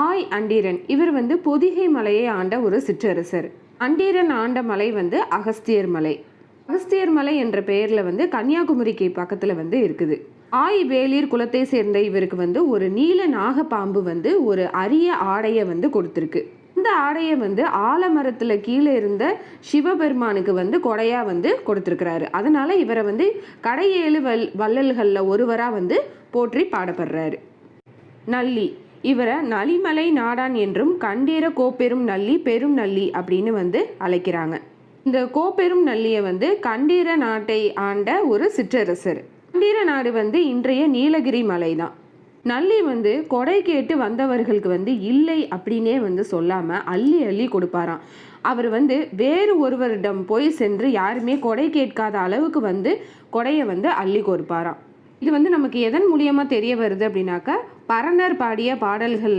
ஆய் அண்டீரன். இவர் வந்து பொதிகை மலையை ஆண்ட ஒரு சிற்றரசர். அண்டீரன் ஆண்ட மலை வந்து அகஸ்தியர் மலை. அகஸ்தியர் மலை என்ற பெயரில் வந்து கன்னியாகுமரிக்கு பக்கத்தில் வந்து இருக்குது. ஆய் வேலீர் குலத்தை சேர்ந்த இவருக்கு வந்து ஒரு நீல நாகப்பாம்பு வந்து ஒரு அரிய ஆடையை வந்து கொடுத்துருக்கு. இந்த ஆடையை வந்து ஆலமரத்தில் கீழே இருந்த சிவபெருமானுக்கு வந்து கொடையாக வந்து கொடுத்துருக்கிறாரு. அதனால் இவரை வந்து கடையேழு வல் வள்ளல்களில் ஒருவராக வந்து போற்றி பாடப்படுறாரு. நல்லி இவரை நலிமலை நாடான் என்றும் கண்டீர கோப்பெரும் நல்லி பெரும் நல்லி அப்படின்னு வந்து அழைக்கிறாங்க. இந்த கோப்பெரும் நல்லியை வந்து கண்டீர நாட்டை ஆண்ட ஒரு சிற்றரசர். கண்டீர நாடு வந்து இன்றைய நீலகிரி மலை தான். நல்லி வந்து கொடை கேட்டு வந்தவர்களுக்கு வந்து இல்லை அப்படின்னே வந்து சொல்லாம அள்ளி அள்ளி கொடுப்பாராம். அவர் வந்து வேறு ஒருவரிடம் போய் சென்று யாருமே கொடை கேட்காத அளவுக்கு வந்து கொடையை வந்து அள்ளி கொடுப்பாராம். இது வந்து நமக்கு எதன் மூலியமா தெரிய வருது அப்படின்னாக்கா பரணர் பாடிய பாடல்கள்